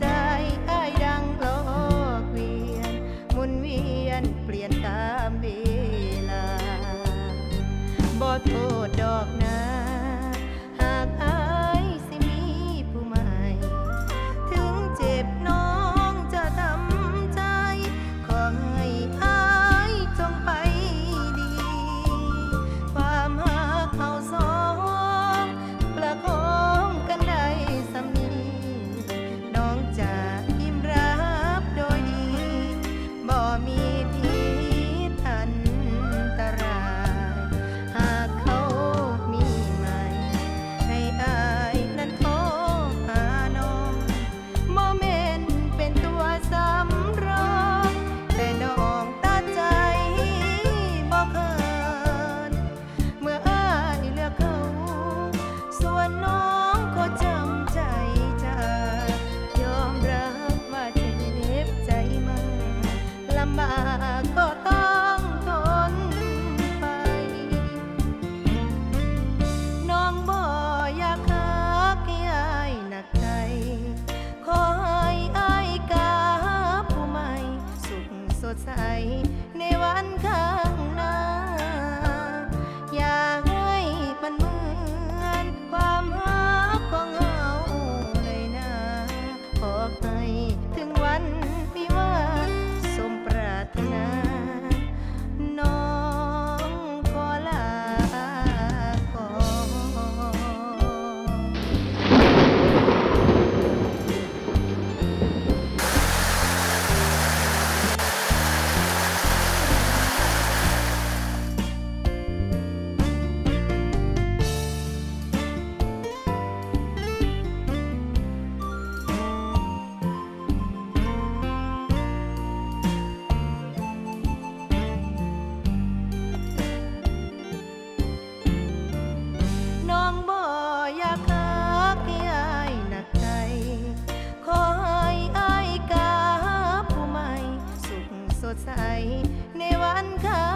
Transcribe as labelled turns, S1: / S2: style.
S1: ใจอ้ายดังโลกเวียนหมุนเวียนเปลี่ยนตามเวลาบ่โท ใสในวันเข้า